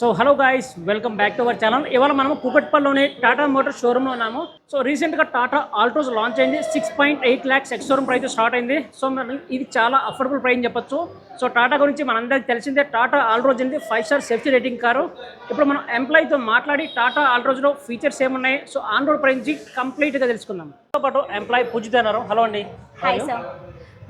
So hello guys welcome back to our channel ఇవాళ మనం కుకట్పల్లిలోని టాటా మోటార్ షోరూంలో ఉన్నాము. సో రీసెంట్గా టాటా ఆల్టోస్ లాంచ్ అయింది. Six point eight lakhs ex showroom price start అయింది. సో మరి ఇది చాలా అఫోర్డబుల్ ప్రైస్ చెప్పొచ్చు. సో టాటా గురించి మనందరికీ తెలిసిందే టాటా ఆల్ట్రోజ్ అనేది five star safety rating car ఇప్పుడు మనం ఎంప్లాయీతో మాట్లాడి టాటా ఆల్ట్రోజ్లో ఫీచర్స్ ఏమున్నాయి? సో ఆన్ రోడ్ ప్రైస్ కంప్లీట్గా తెలుసుకుందాం. తో పాటు ఎంప్లాయీ పూజిత అన్నారు. హలో అండి.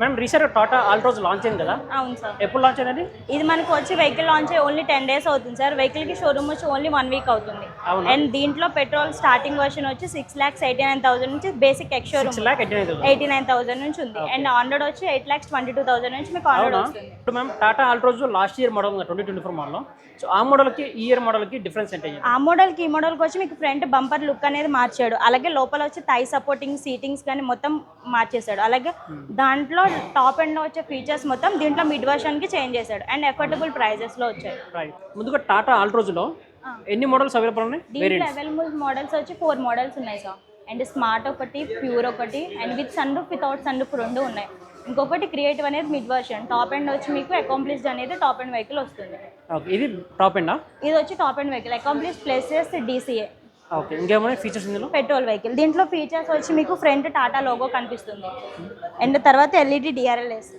మేడం రీసెంట్గా టాటా ఆల్ట్రోజ్ లాంచ్ అయింది కదా? అవును సార్. ఎప్పుడు లాంచ్ అయిందండి? ఇది మనకు వచ్చి వెహికల్ లాంచ్ అయ్యి ఓన్లీ టెన్ డేస్ అవుతుంది సార్. వెహికల్కి షోరూమ్ వచ్చి ఓన్లీ వన్ వీక్ అవుతుంది? అండ్ దీంట్లో పెట్రోల్ స్టార్టింగ్ వర్షన్ వచ్చి six lakhs eighty nine thousand నుంచి basic ex showroom eighty nine thousand నుంచి ఉంది. అండ్ ఆన్రోడ్ వచ్చి eight lakhs twenty two thousand నుంచి మీకు అవునా? వస్తుంది. ఇప్పుడు ma'am Tata Altroz last year model twenty twenty four model so ఆ మోడల్కి ఈ ఇయర్ మోడల్కి డిఫరెన్స్ ఏంటి? ఆ మోడల్కి ఈ మోడల్కి వచ్చి మీకు ఫ్రంట్ బంపర్ లుక్ అనేది మార్చాడు. అలాగే లోపల వచ్చి థై సపోర్టింగ్ సీటింగ్స్ కానీ మొత్తం మార్చేశాడు. అలాగే దాంట్లో టాప్ ఎండ్లో వచ్చే ఫీచర్స్ మొత్తం దీంట్లో మిడ్ వర్షన్కి చేంజ్ చేశాడు. అండ్ ఎఫోర్డబుల్ ప్రైజెస్లో వచ్చాయి. ముందుగా టాటా ఆల్ట్రోజ్లో ఎన్ని మోడల్స్ అవైలబుల్ ఉన్నాయి? దీంట్లో అవైలబుల్ మోడల్స్ వచ్చి ఫోర్ మోడల్స్ ఉన్నాయి సార్ అండ్ స్మార్ట్ ఒకటి ప్యూర్ ఒకటి and with sun roof without sun roof రెండు ఉన్నాయి. ఇంకొకటి క్రియేటివ్ అనేది మిడ్ వర్షన్ టాప్ ఎండ్ వచ్చి మీకు అకాంప్లిష్డ్ అనేది టాప్ ఎండ్ వెహికల్ వస్తుంది. ఇది టాప్ ఎండా ఇది వచ్చి top end vehicle accomplish places DCA okay. ఇంకేమైనా ఫీచర్స్ ఇందులో? Petrol vehicle. దీంట్లో ఫీచర్స్ వచ్చి మీకు ఫ్రంట్ టాటా లోగో కనిపిస్తుంది. అండ్ తర్వాత LED DRLs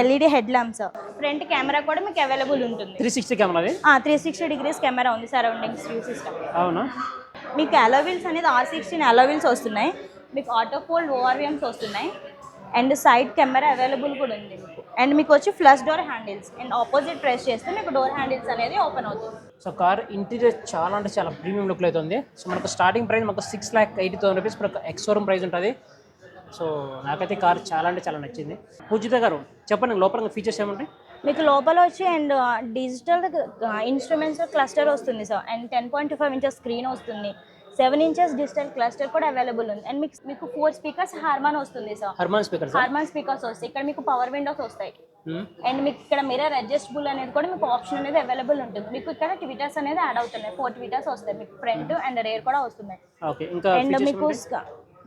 LED head lamps. Front camera కూడా మీకు అవైలబుల్ ఉంటుంది. Three sixty camera three sixty degrees camera ఉంది సరౌండింగ్స్ వ్యూ సిస్టమ్ అవునా? మీకు అలోవిల్స్ అనేది ఆర్ సిక్స్టీన్ అలోవిల్స్ వస్తున్నాయి. మీకు ఆటో ఫోల్డ్ ఓఆర్విఎమ్స్ వస్తున్నాయి. అండ్ సైడ్ కెమెరా అవైలబుల్ కూడా ఉంది. మీకు అండ్ మీకు వచ్చి flush door handles. And opposite press చేస్తే మీకు డోర్ హ్యాండిల్స్ అనేది ఓపెన్ అవుతుంది. సో కార్ ఇంటీరియర్ చాలా అంటే చాలా ప్రీమియం లుక్లో అయితే ఉంది. సో మనకు స్టార్టింగ్ ప్రైస్ మనకు six lakh eighty thousand rupees మనకు ఎక్స్ షోరూమ్ ప్రైస్ ఉంటుంది. సో నాకైతే కార్ చాలా అంటే చాలా నచ్చింది. పూజిత గారు చెప్పండి లోపల ఫీచర్స్ ఏముంటాయి? మీకు లోపల వచ్చి అండ్ డిజిటల్ ఇన్స్ట్రుమెంట్స్ క్లస్టర్ వస్తుంది sir and ten point five inches screen వస్తుంది. సెవెన్ ఇంచెస్ డిజిటల్ క్లస్టర్ కూడా అవైలబుల్ ఉంది. అండ్ మీకు మీకు ఫోర్ స్పీకర్స్ హార్మాన్ వస్తుంది sir. Harman speaker sir Harman speakers వస్తాయి. ఇక్కడ మీకు పవర్ విండోస్ వస్తాయి. అండ్ మీకు ఇక్కడ మిర్రర్ అడ్జస్టబుల్ అనేది కూడా మీకు ఆప్షన్ అనేది అవైలబుల్ ఉంటుంది. మీకు ఇక్కడ ట్విటర్స్ అనేది యాడ్ అవుతున్నాయి. ఫోర్ ట్విటర్స్ వస్తాయి. మీకు ఫ్రంట్ అండ్ రేర్ కూడా వస్తున్నాయి. అండ్ మీకు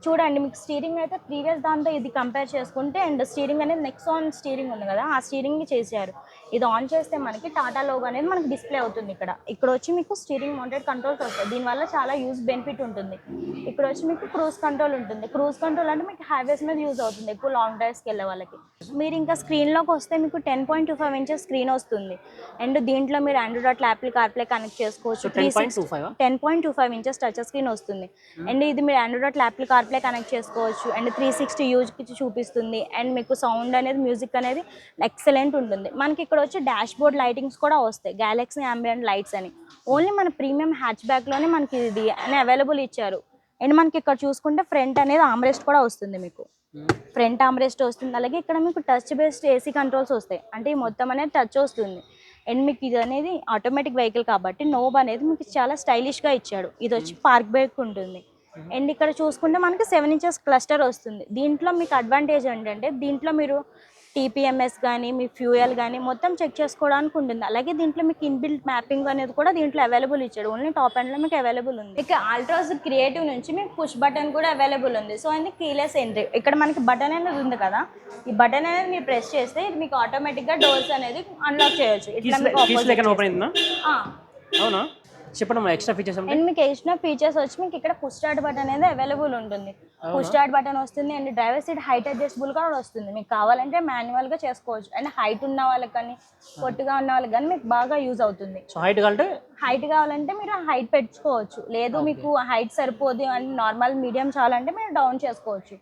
చూడండి మీకు స్టీరింగ్ అయితే ప్రీవియస్ దాంతో ఇది కంపేర్ చేసుకుంటే అండ్ స్టీరింగ్ అనేది నెక్స్ట్ ఆన్ స్టీరింగ్ ఉంది కదా ఆ స్టీరింగ్ చేశారు. ఇది ఆన్ చేస్తే మనకి టాటా లోగో అనేది మనకి డిస్ప్లే అవుతుంది ఇక్కడ. ఇక్కడ వచ్చి మీకు స్టీరింగ్ మౌంటెడ్ కంట్రోల్స్ వస్తాయి. దీనివల్ల చాలా యూజ్ బెనిఫిట్ ఉంటుంది. ఇక్కడ వచ్చి మీకు క్రూజ్ కంట్రోల్ ఉంటుంది. క్రూజ్ కంట్రోల్ అంటే మీకు హైవేస్ మీద యూజ్ అవుతుంది ఎక్కువ లాంగ్ డ్రైవ్స్కి వెళ్ళే వాళ్ళకి. మీరు ఇంకా స్క్రీన్లోకి వస్తే మీకు ten point two five inches screen వస్తుంది. అండ్ దీంట్లో మీరు ఆండ్రాయిడ్ యాప్లు కార్ప్లే కనెక్ట్ చేసుకోవచ్చు. Ten point two five inches touch screen వస్తుంది. అండ్ ఇది మీరు ఆండ్రాయిడ్ ల్యాప్లు కార్ప్లే కనెక్ట్ చేసుకోవచ్చు. అండ్ త్రీ సిక్స్టీ యూజ్ చూపిస్తుంది. అండ్ మీకు సౌండ్ అనేది మ్యూజిక్ అనేది ఎక్సలెంట్ ఉంటుంది. మనకి ఇక్కడ వచ్చి డాష్ బోర్డ్ లైటింగ్స్ కూడా వస్తాయి. గ్యాలక్సీ అంబియంట్ లైట్స్ అని. ఓన్లీ మన ప్రీమియం హ్యాచ్ బ్యాక్లోనే మనకి ఇది అని అవైలబుల్ ఇచ్చారు. అండ్ మనకి ఇక్కడ చూసుకుంటే ఫ్రంట్ అనేది ఆమ్రెస్ట్ కూడా వస్తుంది మీకు. ఫ్రంట్ ఆమ్రెస్ట్ వస్తుంది. అలాగే ఇక్కడ మీకు టచ్ బేస్డ్ ఏసీ కంట్రోల్స్ వస్తాయి. అంటే ఈ మొత్తం అనేది టచ్ వస్తుంది. అండ్ మీకు ఇది అనేది ఆటోమేటిక్ వెహికల్ కాబట్టి నోబ్ అనేది మీకు చాలా స్టైలిష్గా ఇచ్చాడు. ఇది వచ్చి పార్క్ బ్రేక్ ఉంటుంది. అండ్ ఇక్కడ చూసుకుంటే మనకి సెవెన్ ఇంచెస్ క్లస్టర్ వస్తుంది. దీంట్లో మీకు అడ్వాంటేజ్ ఏంటంటే దీంట్లో మీరు టీపీఎంఎస్ కానీ మీ ఫ్యూయల్ కానీ మొత్తం చెక్ చేసుకోవడానికి ఉంటుంది. అలాగే దీంట్లో మీకు ఇన్బిల్ట్ మ్యాపింగ్ అనేది కూడా దీంట్లో అవైలబుల్ ఇచ్చాడు. ఓన్లీ టాప్ ఎండ్లో మీకు అవైలబుల్ ఉంది. ఇక ఆల్ట్రాస్ క్రియేటివ్ నుంచి మీకు పుష్ బటన్ కూడా అవైలబుల్ ఉంది. సో అది కీలెస్ ఎంట్రీ ఇక్కడ మనకి బటన్ అనేది ఉంది కదా. ఈ బటన్ అనేది మీరు ప్రెస్ చేస్తే ఇది మీకు ఆటోమేటిక్గా డోర్స్ అనేది అన్లాక్ చేయొచ్చు. ఇట్లా మీకు. అవునా? చెప్పండి మా ఎక్స్ట్రా ఫీచర్స్ అండ్ మీకు వేసిన ఫీచర్స్ వచ్చి మీకు ఇక్కడ పుష్ స్టార్ట్ బటన్ అనేది అవైలబుల్ ఉంటుంది. పుష్ స్టార్ట్ బటన్ వస్తుంది and driver seat height adjustable కూడా వస్తుంది. మీకు కావాలంటే మాన్యువల్గా చేసుకోవచ్చు. అండ్ హైట్ ఉన్న వాళ్ళకి కానీ పొట్టుగా ఉన్న వాళ్ళకి కానీ మీకు బాగా యూజ్ అవుతుంది. సో హైట్ కావాలంటే? హైట్ కావాలంటే మీరు హైట్ పెంచుకోవచ్చు లేదు మీకు హైట్ సరిపోదు అండ్ నార్మల్ మీడియం చాలంటే మీరు డౌన్ చేసుకోవచ్చు.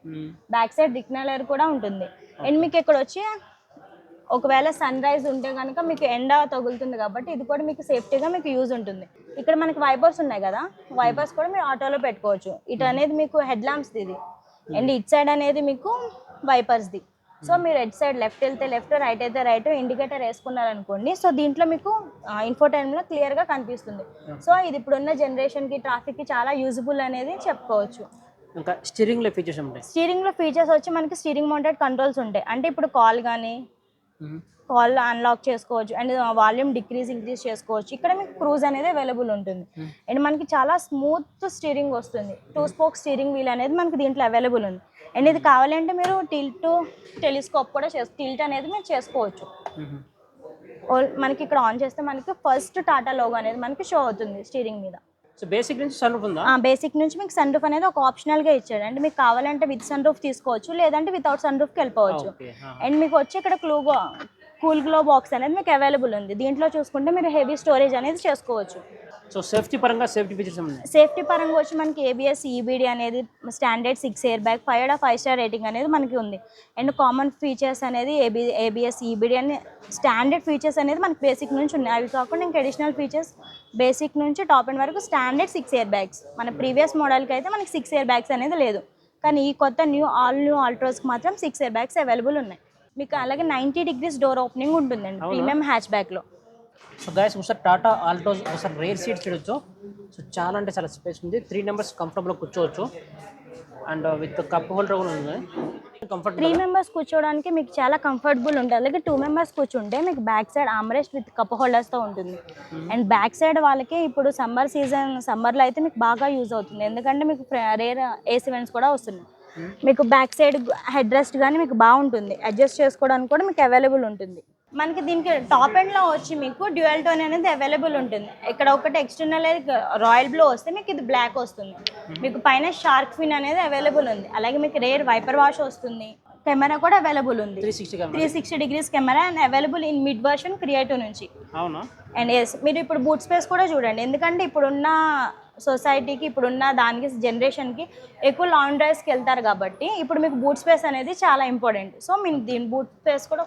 బ్యాక్ సైడ్ రిగ్నలర్ కూడా ఉంటుంది. అండ్ మీకు ఇక్కడ వచ్చి ఒకవేళ సన్ రైజ్ ఉంటే కనుక మీకు ఎండ తగులుతుంది కాబట్టి ఇది కూడా మీకు సేఫ్టీగా మీకు యూజ్ ఉంటుంది. ఇక్కడ మనకి వైపర్స్ ఉన్నాయి కదా వైపర్స్ కూడా మీరు ఆటోలో పెట్టుకోవచ్చు. ఇటు అనేది మీకు హెడ్ ల్యాంప్స్ది ఇది. అండ్ ఇట్ సైడ్ అనేది మీకు వైపర్స్ది సో మీరు ఎడ్ సైడ్ లెఫ్ట్ వెళ్తే లెఫ్ట్ రైట్ అయితే రైట్ ఇండికేటర్ వేసుకున్నారనుకోండి సో దీంట్లో మీకు ఇన్ఫోటైన్లో క్లియర్గా కనిపిస్తుంది. సో ఇది ఇప్పుడున్న జనరేషన్కి ట్రాఫిక్కి చాలా యూజబుల్ అనేది చెప్పుకోవచ్చు. ఇంకా స్టీరింగ్లో ఫీచర్స్ ఉంటాయి స్టీరింగ్లో ఫీచర్స్ వచ్చి మనకి స్టీరింగ్ మౌంటెడ్ కంట్రోల్స్ ఉంటాయి. అంటే ఇప్పుడు కాల్ కానీ కాల్ అన్లాక్ చేసుకోవచ్చు. అండ్ వాల్యూమ్ డిక్రీజ్ ఇంక్రీజ్ చేసుకోవచ్చు. ఇక్కడ మీకు క్రూజ్ అనేది అవైలబుల్ ఉంటుంది. అండ్ మనకి చాలా స్మూత్ స్టీరింగ్ వస్తుంది. టూ స్పోక్ స్టీరింగ్ వీల్ అనేది మనకి దీంట్లో అవైలబుల్ ఉంది. అండ్ ఇది కావాలంటే మీరు టిల్ట్ టెలిస్కోప్ కూడా చేసు టిల్ట్ అనేది మీరు చేసుకోవచ్చు. ఓల్- మనకి ఇక్కడ ఆన్ చేస్తే మనకి ఫస్ట్ టాటా లోగో అనేది మనకి షో అవుతుంది స్టీరింగ్ మీద. సో బేసిక్ నుంచి సన్ రూఫ్ ఉందా బేసిక్ నుంచి మీకు సన్ రూఫ్ అనేది ఒక ఆప్షనల్గా ఇచ్చాడు అంటే మీకు కావాలంటే విత్ సన్ రూఫ్ తీసుకోవచ్చు లేదంటే వితౌట్ సన్ రూఫ్కి వెళ్ళిపోవచ్చు. ఓకే అండ్ మీకు వచ్చి ఇక్కడ క్లూగో కూల్ గ్లో బాక్స్ అనేది మీకు అవైలబుల్ ఉంది. దీంట్లో చూసుకుంటే మీరు హెవీ స్టోరేజ్ అనేది చేసుకోవచ్చు. సో సేఫ్టీ పరంగా సేఫ్టీ ఫీచర్స్ ఉన్నాయి? సేఫ్టీ పరంగా వచ్చి మనకి ఏబిఎస్ ఈబీడీ అనేది standard six airbag five of five star rating అనేది మనకి ఉంది. అండ్ కామన్ ఫీచర్స్ అనేది ఏబి ఏబిఎస్ ఈబీడీ అని స్టాండర్డ్ ఫీచర్స్ అనేది మనకి బేసిక్ నుంచి ఉన్నాయి. అవి కాకుండా ఇంకా అడిషనల్ ఫీచర్స్ బేసిక్ నుంచి టాప్ ఎండ్ వరకు స్టాండర్డ్ సిక్స్ ఇయర్ బ్యాగ్స్. మన ప్రీవియస్ మోడల్కి అయితే మనకి సిక్స్ ఇయర్ బ్యాగ్స్ అనేది లేదు. కానీ ఈ కొత్త న్యూ ఆల్ న్యూ ఆల్ట్రోస్కి మాత్రం సిక్స్ ఇయర్ బ్యాగ్స్ అవైలబుల్ ఉన్నాయి. మీకు అలాగే నైంటీ డిగ్రీస్ డోర్ ఓపెనింగ్ ఉంటుందండి? ప్రీమియం హ్యాచ్ బ్యాగ్లో. సో గైస్ ఒకసారి టాటా ఆల్టోస్ ఒకసారి రేర్ సీట్స్ చూడొచ్చు. సో చాలా అంటే చాలా స్పేస్ ఉంది. త్రీ నెంబర్స్ కంఫర్టబుల్గా కూర్చోవచ్చు. అండ్ విత్ కప్ హోల్డర్ కూడా ఉంది. త్రీ కంఫర్టబుల్ మెంబర్స్ కూర్చోవడానికి మీకు చాలా కంఫర్టబుల్ ఉంటుంది అలాగే టూ మెంబర్స్ కూర్చుంటే మీకు back side armrest with cup హోల్డర్స్తో ఉంటుంది. అండ్ బ్యాక్ సైడ్ వాళ్ళకి ఇప్పుడు సమ్మర్ సీజన్ సమ్మర్లో అయితే మీకు బాగా యూజ్ అవుతుంది. ఎందుకంటే మీకు రేర్ ఏసీ వెంట్స్ కూడా వస్తున్నాయి. మీకు బ్యాక్ సైడ్ హెడ్ రెస్ట్ కానీ మీకు బాగుంటుంది. అడ్జస్ట్ చేసుకోవడానికి కూడా మీకు అవైలబుల్ ఉంటుంది. మనకి దీనికి టాప్ ఎండ్లో వచ్చి మీకు డ్యూయల్ టోన్ అనేది అవైలబుల్ ఉంటుంది. ఇక్కడ ఒకటి ఎక్స్టర్నల్ రాయల్ బ్లూ వస్తే మీకు ఇది బ్లాక్ వస్తుంది. మీకు పైన షార్క్ ఫిన్ అనేది అవైలబుల్ ఉంది. అలాగే మీకు రేర్ వైపర్ వాష్ వస్తుంది. కెమెరా కూడా అవైలబుల్ ఉంది. Three sixty degrees camera and available in mid version creative నుంచి. అవునా? అండ్ ఎస్ మీరు ఇప్పుడు బూట్ స్పేస్ కూడా చూడండి. ఎందుకంటే ఇప్పుడున్న సొసైటీకి ఇప్పుడున్న దానికి జనరేషన్కి ఎక్కువ లాంగ్ డ్రైవ్స్కి వెళ్తారు కాబట్టి ఇప్పుడు మీకు బూట్ స్పేస్ అనేది చాలా ఇంపార్టెంట్ సో మీరు దీని బూట్ స్పేస్ కూడా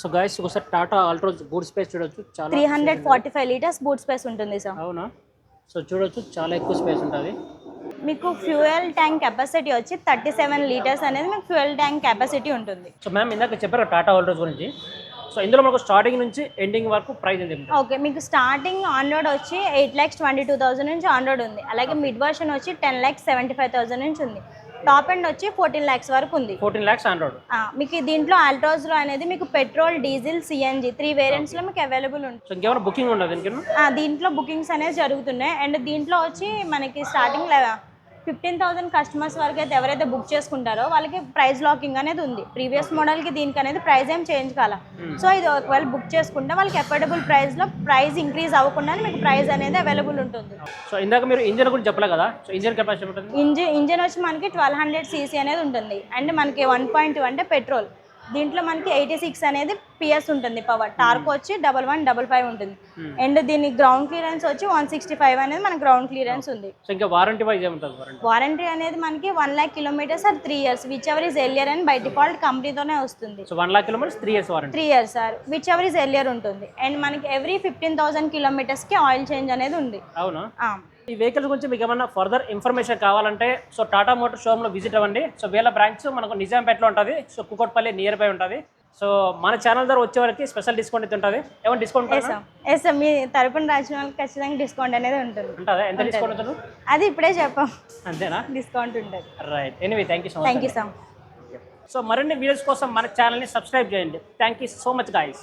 సో గైస్ ఒకసారి టాటా ఆల్ట్రోస్ బూట్ స్పేస్ చూడొచ్చు. చాలా three hundred forty five litres boot space ఉంటుంది సార్ అవునా? సో చూడొచ్చు చాలా ఎక్కువ స్పేస్ ఉంటుంది. మీకు ఫ్యూయల్ ట్యాంక్ కెపాసిటీ వచ్చి థర్టీ సెవెన్ లీటర్స్ అనేది మీకు ఫ్యూయల్ ట్యాంక్ కెపాసిటీ ఉంటుంది. సో మ్యామ్ ఇందాక చెప్పారు టాటా ఆల్ట్రోస్ గురించి. సో ఇందులో మనకు స్టార్టింగ్ నుంచి ఎండింగ్ వరకు ప్రైస్ ఎంత ఉంటుంది? ఓకే మీకు స్టార్టింగ్ ఆన్ రోడ్ వచ్చి eight lakhs twenty two thousand నుంచి ఆన్ రోడ్ ఉంది. అలాగే మిడ్ వర్షన్ వచ్చి ten lakhs seventy five thousand నుంచి ఉంది. టాప్ ఎండ్ వచ్చి ఫోర్టీన్ ల్యాక్స్ వరకు ఉంది. ఫోర్టీన్ ల్యాక్స్ ఆండ్రాయిడ్ ఆ, మీకు దీంట్లో ఆల్ట్రోస్లో అనేది మీకు పెట్రోల్ డీజిల్ సిఎన్జి త్రీ వేరియంట్స్లో మీకు అవైలబుల్ ఉంటుంది. బుకింగ్ ఉండదు దీంట్లో బుకింగ్స్ అనేది జరుగుతున్నాయి. అండ్ దీంట్లో వచ్చి మనకి స్టార్టింగ్ ఫిఫ్టీన్ థౌసండ్ కస్టమర్స్ వరకు అయితే ఎవరైతే బుక్ చేసుకుంటారో వాళ్ళకి ప్రైస్ లాకింగ్ అనేది ఉంది. ప్రీవియస్ మోడల్కి దీనికి అనేది ప్రైస్ ఏం చేంజ్ కాల. సో ఇది ఒకవేళ బుక్ చేసుకుంటే వాళ్ళకి ఎఫోర్డబుల్ ప్రైస్లో ప్రైస్ ఇంక్రీజ్ అవ్వకుండా మీకు ప్రైస్ అనేది అవైలబుల్ ఉంటుంది. సో ఇందాక మీరు ఇంజన్ గురించి చెప్పలే కదా? So engine capacity engine engine వచ్చి మనకి ట్వెల్వ్ హండ్రెడ్ సీసీ అనేది ఉంటుంది. అండ్ మనకి వన్ పాయింట్ అంటే పెట్రోల్. దీంట్లో మనకి ఎయిటీ సిక్స్ అనేది పిఎస్ ఉంటుంది పవర్ టార్క్ వచ్చి డబల్ వన్ డబల్ ఫైవ్ ఉంటుంది. అండ్ దీని గ్రౌండ్ క్లియరెన్స్ వచ్చి వన్ సిక్స్టీ ఫైవ్ అనేది మనకి గ్రౌండ్ క్లియరెన్స్ ఉంది. ఇంకా వారంటీ వైజ్ వారంటీ అనేది మనకి one lakh kilometres or three years whichever is earlier అని బై డిఫాల్ట్ కంపెనీతోనే వస్తుంది. So one lakh kilometres three years warranty three years sir whichever is earlier ఉంటుంది. అండ్ మనకి ఎవ్రీ ఫిఫ్టీన్ థౌసండ్ కిలోమీటర్స్కి oil change అనేది ఉంది. అవునా? ఆ. ఈ వెహికల్స్ గురించి మీకు ఏమన్నా ఫర్దర్ ఇన్ఫర్మేషన్ కావాలంటే సో టాటా మోటార్ షోరూమ్లో విజిట్ అవ్వండి. సో వీళ్ళ బ్రాంచ్ మనకు నిజాంపేటలో ఉంటుంది. సో కుకట్పల్లి నియర్ బై ఉంటుంది. సో మన ఛానల్ ద్వారా వచ్చే వరకు స్పెషల్ డిస్కౌంట్ అయితే ఉంటుంది. ఏమైనా డిస్కౌంట్ ఎస్ మీ తరపున రాసిన వాళ్ళకి ఖచ్చితంగా డిస్కౌంట్ అనేది ఉంటుంది. ఉంటుందా? ఎంత డిస్కౌంట్ ఉంటుంది? అది ఇప్పుడే చెప్పాం. అంతేనా? డిస్కౌంట్ ఉంటుంది. Right anyway thank you so thank much you sir so మరిన్ని వీడియోస్ కోసం మన ఛానల్ని సబ్స్క్రైబ్ చేయండి. Thank you so much guys